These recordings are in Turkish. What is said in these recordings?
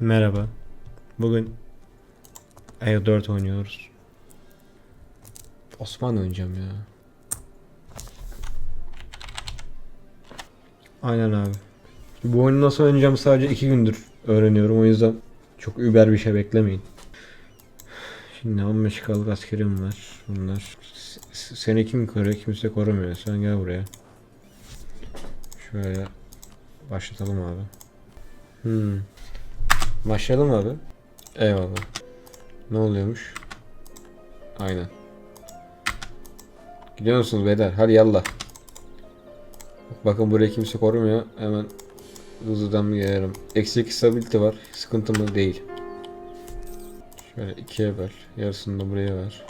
Merhaba. Bugün EU4 oynuyoruz. Osman oynayacağım ya. Aynen abi. Bu oyunu nasıl oynayacağım sadece 2 gündür öğreniyorum. O yüzden çok über bir şey beklemeyin. Şimdi 15 kalık askerim var. Bunlar. Seni kim koruyor? Kimse korumuyor. Sen gel buraya. Şöyle başlatalım abi. Hmm. Başlayalım abi. Eyvallah. Ne oluyormuş? Aynen. Gidiyor musunuz beyler? Hadi yallah. Bakın buraya kimse korumuyor. Hemen hızlıdan bir gelelim. Eksi 2 stability var. Sıkıntı mı? Değil. Şöyle ikiye böl. Yarısını da buraya ver.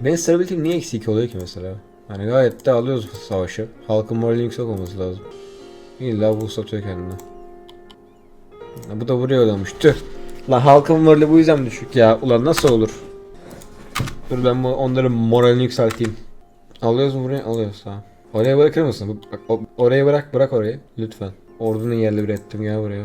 Benim stability niye eksi 2 oluyor ki mesela? Hani gayet de alıyoruz savaşı. Halkın morali yüksek olması lazım. İlla bu satıyor kendine. Bu da buraya ödemiş. Tüh. Lan halkın morali bu yüzden düşük ya. Ulan nasıl olur? Dur ben bu onların moralini yükselteyim. Alıyoruz mu buraya? Alıyoruz tamam. Oraya bırakır mısın? Bak, o- oraya bırak bırak orayı. Lütfen. Ordunu yerle bir ettim gel buraya.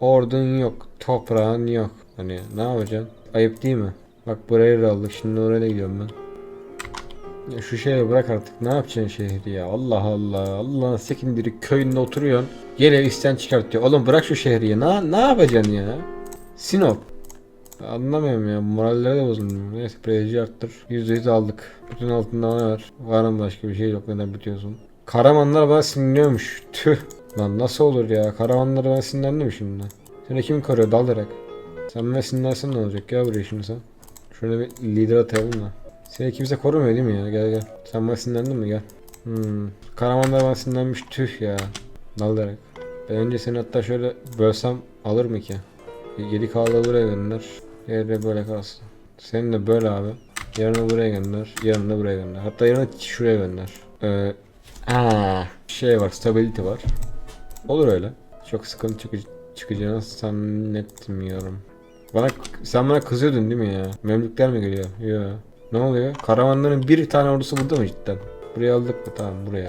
Ordun yok. Toprağın yok. Hani ne yapacaksın? Ayıp değil mi? Bak burayı da aldık. Şimdi oraya gidiyorum ben. Şu şehri bırak artık. Ne yapacaksın şehri ya? Allah Allah. Allah'ın sekindiri köyünde oturuyorsun. Geliyor isten çıkartıyor. Oğlum bırak şu şehri ya. Ne, ne yapacaksın ya? Sinop. Anlamıyorum ya. Moralleri de bozulmuyor. Neyse prestiji arttır. %100 aldık. Bütün altında ne var? Var mı başka bir şey yok. Neden bitiyorsun? Karamanlar bana sinirliyormuş. Tüh. Lan nasıl olur ya? Karamanlar bana sinirlendi mi şimdi? Seni kim koruyor? Dalarak. Sen bana sinirlensen ne olacak ya buraya şimdi sen? Şöyle bir lider atayalım da. Seni kimse korumuyor değil mi ya? Gel gel. Sen bana sinirlendin mi? Gel. Hmm. Karamanlar bana sinirlenmiş. Tüh ya. Dalarak. Ben önce seni hatta şöyle bölsem alır mı ki? Geri kalanı buraya gönder. Yerde böyle kalsın. Seni de böyle abi. Yarını buraya gönder. Yarını da buraya gönder. Hatta yarını şuraya gönder. Ee, aa, şey var. Stability var. Olur öyle. Çok sıkıntı çıkı çıkacağını zannetmiyorum. Bana sen bana kızıyordun değil mi ya? Memlükler mi geliyor? Yok. Ne oluyor? Karavanların bir tane ordusu burada mı cidden? Buraya aldık mı? Tamam buraya.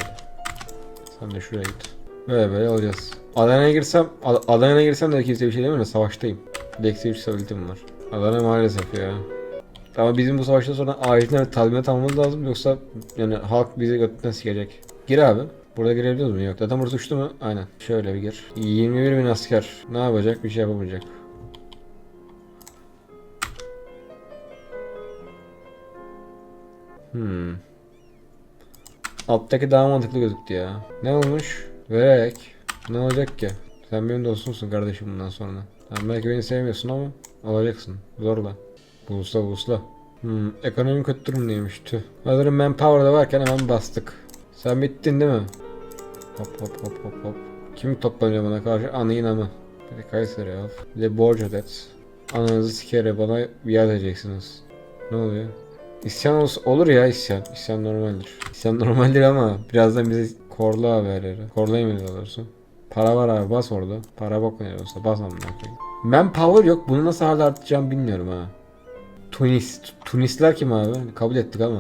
Sen de şuraya git. Böyle böyle alacağız. Adana'ya girsem, Ad- Adana'ya girsem de kimse bir şey demiyor savaştayım. Eksi 3 stabilitim var. Adana maalesef ya. Ama bizim bu savaştan sonra bir tazminat almamız lazım yoksa yani halk bizi götünden sikecek. Gir abi. Burada girebiliyoruz mu? Yok. Zaten burası uçtu mu? Aynen. Şöyle bir gir. 21 bin asker. Ne yapacak? Bir şey yapamayacak. Hmm. Alttaki daha mantıklı gözüktü ya. Ne olmuş? Vererek. Ne olacak ki? Sen benim dostumsun kardeşim bundan sonra. Tamam belki beni sevmiyorsun ama olacaksın. Zorla. Bulusla bulusla. Hmm, ekonomik kötü durumdaymış tüh. Hazırım manpower'da varken hemen bastık. Sen bittin değil mi? Hop hop hop hop hop. Kim toplanıyor bana karşı? Anayın ama. Bir de Kayseri al. Bir de borç ödet. Ananızı sikere bana biat edeceksiniz. Ne oluyor? İsyan ol- olur ya isyan. İsyan normaldir. İsyan normaldir ama birazdan bize korla haberleri. Korlayın daha doğrusu. Para var abi bas orada. Para bok olsa bas amına koyayım. Manpower yok. Bunu nasıl hala artacağım bilmiyorum ha. Tunis. Tunisler kim abi? Kabul ettik ama.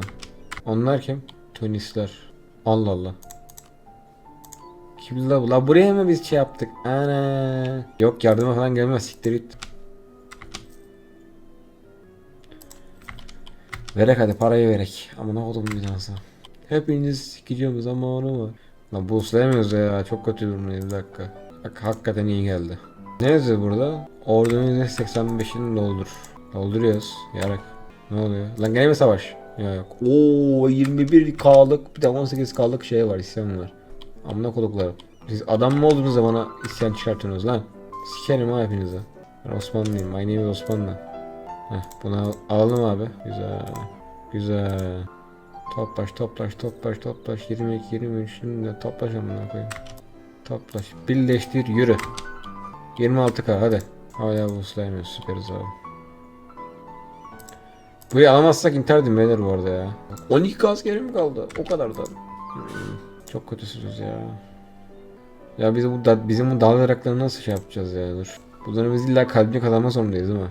Onlar kim? Tunisler. Allah Allah. Kim la? La buraya mı biz şey yaptık? Ana. Yok yardıma falan gelmez. Siktir git. Verek hadi parayı verek. Ama ne oldu bir dansa. Hepiniz sikeceğim zamanı var. Lan boostlayamıyoruz ya. Çok kötü durumdayız bir dakika. Bak hakikaten iyi geldi. Ne yazıyor burada? Ordunun %85'ini doldur. Dolduruyoruz. Yarak. Ne oluyor? Lan gene mi savaş? Yok. Oo 21K'lık bir de 18K'lık şey var isyan var. Amına koduklarım. Siz adam mı oldunuz da bana isyan çıkartıyorsunuz lan? Sikerim ha hepinize. Ben Osmanlıyım. My name is Osmanlı. Heh, bunu al- alalım abi. Güzel. Güzel. Toplaş toplaş toplaş toplaş 22 23 şimdi de toplaş amına koyayım. Toplaş. Birleştir yürü. 26k hadi. Hala bu slayamıyoruz süperiz abi. Burayı alamazsak intihar edin beyler bu arada ya. 12 askerim kaldı. O kadar da. Hmm, çok kötüsünüz ya. Ya biz bu da, bizim bu dalarakları nasıl şey yapacağız ya dur. Bunları biz illa kalbini kazanma zorundayız değil mi?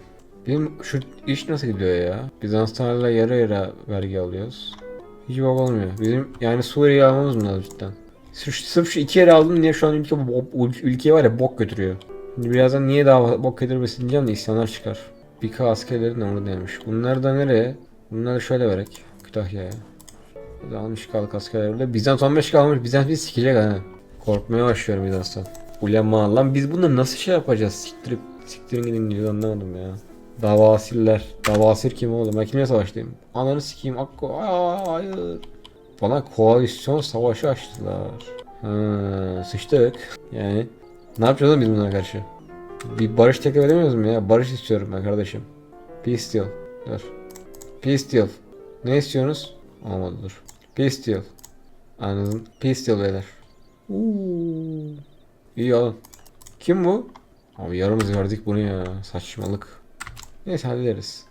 Benim şu iş nasıl gidiyor ya? Bizanslarla yarı yarı vergi alıyoruz. Hiç bak olmuyor. Bizim yani Suriye'yi almamız mı lazım cidden? Sırf, sırf şu iki yere aldım diye şu an ülke, ülke var ya bok götürüyor. Şimdi birazdan niye daha bok edilmesin diyeceğim de isyanlar çıkar. BK askerleri ne onu demiş. Bunlar da nereye? Bunları şöyle verek. Kütahya'ya. Da almış kalık askerlerle. Bizans 15 kalmış. Bizans bizi sikecek ha. Korkmaya başlıyorum Bizans'tan. Ulema lan biz bunları nasıl şey yapacağız? Siktirip siktirin gidin diyor anlamadım ya. Davasiller. Davasir kim oğlum? Ben kimle savaştayım? Ananı sikeyim. Akko. Hayır. Bana koalisyon savaşı açtılar. Ha, sıçtık. Yani ne yapacağız biz bunlara karşı? Bir barış teklif edemiyoruz mu ya? Barış istiyorum ben kardeşim. Peace deal. Dur. Peace deal. Ne istiyorsunuz? Olmadı dur. Peace deal. Anladın. Peace deal beyler. İyi alın. Kim bu? Abi yarımız verdik bunu ya. Saçmalık. Neyse hallederiz.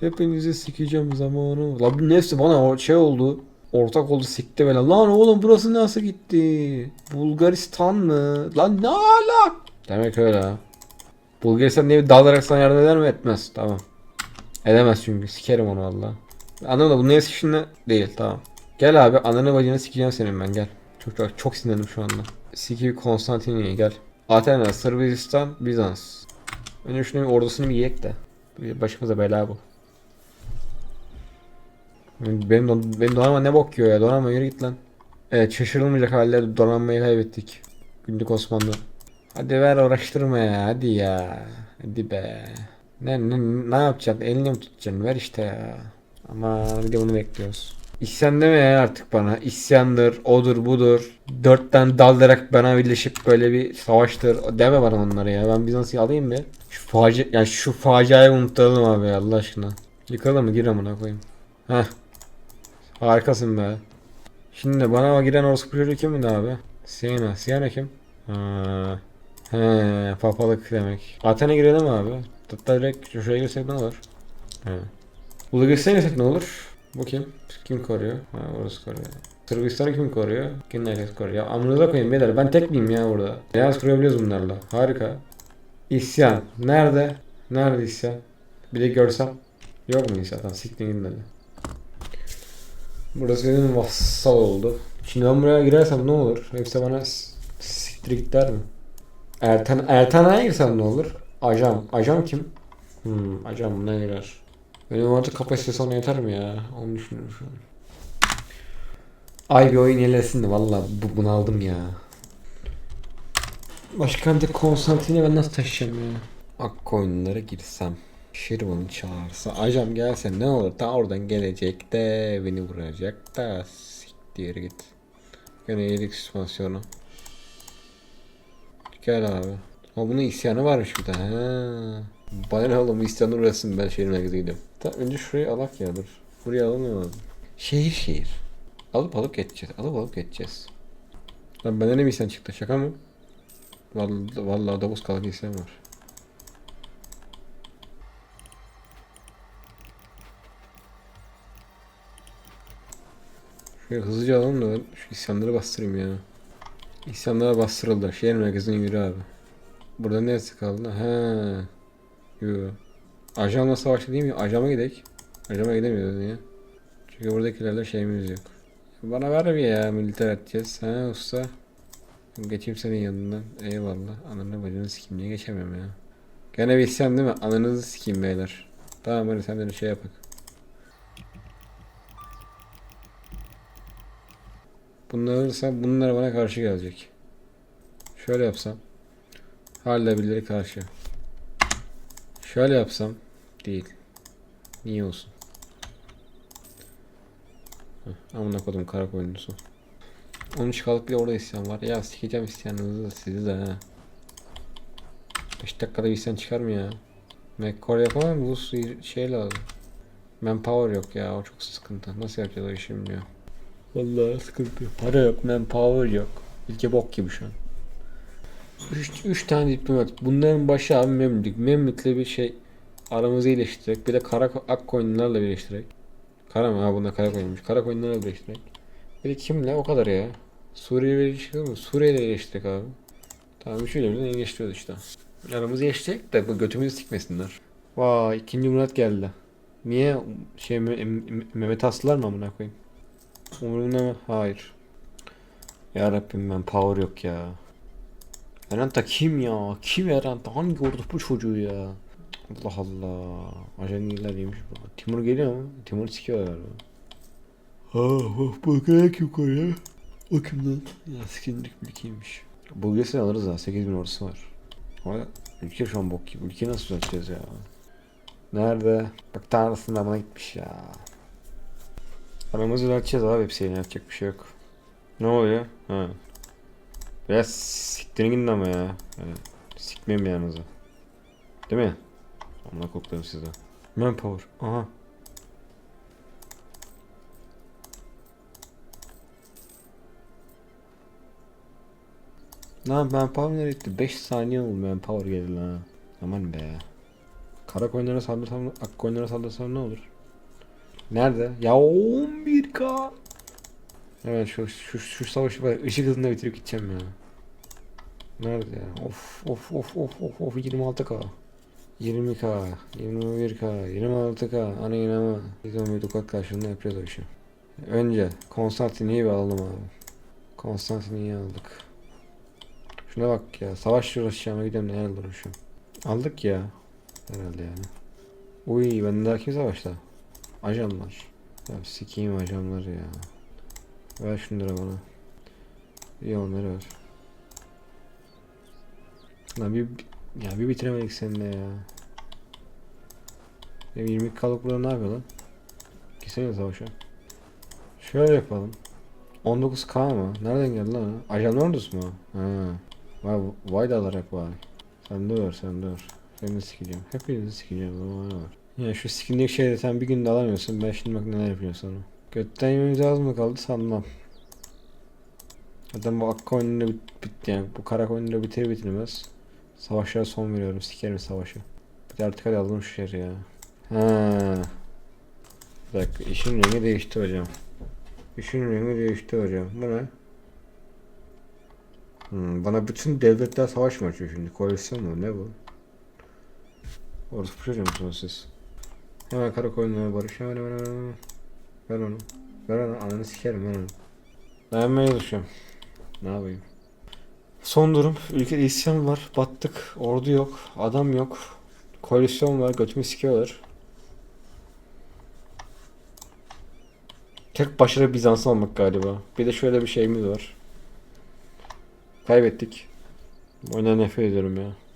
Hepinizi sikeceğim zamanı. La bu nefsi bana o şey oldu. Ortak oldu sikti böyle. Lan oğlum burası nasıl gitti? Bulgaristan mı? Lan ne ala? Demek öyle ha. Bulgaristan diye bir dalarak sana yardım eder mi? Etmez. Tamam. Edemez çünkü. Sikerim onu valla. Anladın mı? Bu ne işinle değil. Tamam. Gel abi. Ananı bacını sikeceğim senin ben. Gel. Çok çok, çok sinirlendim şu anda. Siki Konstantiniye gel. Athena, Sırbistan, Bizans. Önce şunun ordusunu bir yiyek de. Başımıza bela bu. Benim, don benim donanma ne bok yiyor ya. Donanma yürü git lan. Evet şaşırılmayacak halde donanmayı kaybettik. Günlük Osmanlı. Hadi ver uğraştırma ya. Hadi ya. Hadi be. Ne, ne, ne yapacaksın? Elini mi tutacaksın? Ver işte ya. Ama bir de bunu bekliyoruz. İsyan deme ya artık bana. İsyandır, odur, budur. Dörtten daldırarak bana birleşip böyle bir savaştır. Deme bana onları ya. Ben Bizans'ı alayım bir. Şu facia, yani şu faciayı unutalım abi ya, Allah aşkına. Yıkalım mı? Gir amına koyayım. Heh. Harikasın be. Şimdi bana giren orospu çocuğu kimdi abi? Siena. Siena kim? Ha. He, papalık demek. Athena girelim abi. Hatta direkt şuraya girsek ne olur? He. Bulgaristan'a girsek ne olur? Bu kim? Kim koruyor? Ha orası koruyor. Sırbistan'ı kim koruyor? Kim herkes koruyor? Ya amınıza koyayım beyler ben tek miyim ya burada? Beyaz kurabiliyoruz bunlarla. Harika. İsyan. Nerede? Nerede isyan? Bir de görsem. Yok mu isyan? Tamam siktir gidin hadi. Burası benim vassal oldu. Şimdi ben buraya girersem ne olur? Hepsi bana s- siktir git der mi? Ertan, Ertan'a girsem ne olur? Ajan. Ajan kim? Hmm, ajan buna girer. Benim artık kapasitesi ona yeter mi ya? Onu düşünüyorum şu an. Ay bir oyun ilerlesin de valla bu, bunaldım ya. Başkan de Konstantin'e ben nasıl taşıyacağım ya? Ak oyunlara girsem. Şirvan'ı çağırsa. Acam gelse ne olur? Ta oradan gelecek de beni vuracak da siktir git. Gene yedik süspansiyonu. Gel abi. Ama bunun isyanı varmış bir tane. Ha. Bana ne oğlum isyanı uğrasın ben şehir merkezine gidiyorum. Tamam önce şurayı alak ya dur. Buraya alamıyorum. Şehir şehir. Alıp alıp geçeceğiz. Alıp alıp geçeceğiz. Lan bende ne bir isyan çıktı şaka mı? Vallahi, vallahi Davos kalıp isyan var. Şöyle hızlıca alalım da şu isyanları bastırayım ya. İsyanlara bastırıldı. Şehir merkezine yürü abi. Burada neresi kaldı? Ha. Yo. Ajanla savaştı değil mi? Ajama gidek. Ajama gidemiyoruz niye? Çünkü buradakilerle şeyimiz yok. Bana ver bir ya militer edeceğiz. Ha usta. Geçeyim senin yanından. Eyvallah. Ananı bacını sikeyim niye geçemiyorum ya. Gene isyan değil mi? Ananızı sikeyim beyler. Tamam hadi sen de şey yapak. Bunlar alırsam bunlar bana karşı gelecek. Şöyle yapsam. Hala birileri karşı. Şöyle yapsam. Değil. Niye olsun? Heh, amına kodum kara koyunlusu. 13 kalıp bir orada isyan var. Ya sikeceğim isyanınızı da sizi de ha. 5 dakikada bir isyan çıkar mı ya? McCore yapamam? Bu şey lazım. Manpower yok ya o çok sıkıntı. Nasıl yapacağız o işi bilmiyorum. Vallahi sıkıntı. Para yok, manpower yok. Ülke bok gibi şu an. 3 tane diplomat. Bunların başı abi Memlük. Memlük'le bir şey aramızı iyileştirerek bir de kara ak koyunlarla birleştirerek. Kara mı? Ha bunda kara koyunmuş. Kara koyunlarla birleştirerek. Bir de kimle? O kadar ya. Suriye ile birleştirdik mi? Suriye ile birleştirdik abi. Tamam üçüyle birden iyileştiriyoruz işte. Aramızı iyileştirerek de bu götümüzü sikmesinler. Vay ikinci Murat geldi. Niye şey Me- Me- Mehmet Aslılar mı amına koyayım? Umurumda mı? Hayır. Ya Rabbim ben power yok ya. Eranta kim ya? Kim Eranta? Hangi ordu bu çocuğu ya? Allah Allah. Ajan değiller yemiş bu. Timur geliyor mu? Timur sikiyorlar galiba. Ha bak bakarak yukarıya. O kim lan? Ya sikindik ülkeymiş. Bulgaristan alırız ha. 8000 ordusu var. Ama ülke şu an bok gibi. Ülkeyi nasıl düzelteceğiz ya? Nerede? Bak tanrısından bana gitmiş ya. Aramızı düzelteceğiz abi hepsini yapacak bir şey yok. Ne oluyor? Ha. Biraz siktirin gidin ama ya. Yani, sikmeyeyim yanınıza. Değil mi? Amına koklarım size. Manpower. Aha. Lan manpower nereye gitti? 5 saniye oldu manpower geldi lan. Aman be. Kara koyunlara saldırsam, ak koyunlara saldırsam ne olur? Nerede? Ya 11k. Hemen şu şu şu savaşı var. Işık hızında bitirip gideceğim ya. Nerede ya? Of of of of of of 26k. 20k, 21k, 26k. Ana inanma. Biz 11 dukat karşılığında yapacağız o işi. Önce Konstantin'i bir alalım abi. Konstantin'i aldık. Şuna bak ya. Savaşla uğraşacağıma gidiyorum nelerle uğraşıyorum. Aldık ya. Herhalde yani. Uy ben daha kim savaşta? Ajanlar. Ya sikeyim ajanlar ya. Ver şunları bana. İyi onları ver. Lan bir ya bir bitiremedik seninle ya. Benim 20 kalıp burada ne yapıyor lan? Gitsene savaşa. Şöyle yapalım. 19k mı? Nereden geldi lan? o? Ajan ordusu mu? Ha. Vay, vay da alarak vay. Sen dur sen dur. Seni sikeceğim. Hepinizi sikeceğim. Ama var. Ya şu skindeki şeyde sen bir günde alamıyorsun. Ben şimdi bak neler yapıyorsun sana. Götten yememiz az mı kaldı sanmam. Zaten bu akka oyununu bit, bitti yani. Bu kara oyununu bitirir bitirmez. Savaşlara son veriyorum. Sikerim savaşı. Bir de artık hadi alalım şu şehri ya. Ha. Dakika işin rengi değişti hocam. İşin rengi değişti hocam. Bu ne? Hmm, bana bütün devletler savaş mı açıyor şimdi? Koalisyon mu? Ne bu? Orası çocuğu musunuz siz? Hemen kara koyunlara barış. Hemen hemen hemen. Ver onu. Ver onu. Ananı sikerim ver onu. Dayanmaya çalışıyorum. Ne yapayım? Son durum. Ülkede isyan var. Battık. Ordu yok. Adam yok. Koalisyon var. Götümü sikiyorlar. Tek başarı Bizans almak galiba. Bir de şöyle bir şeyimiz var. Kaybettik. Bu oyundan nefret ediyorum ya.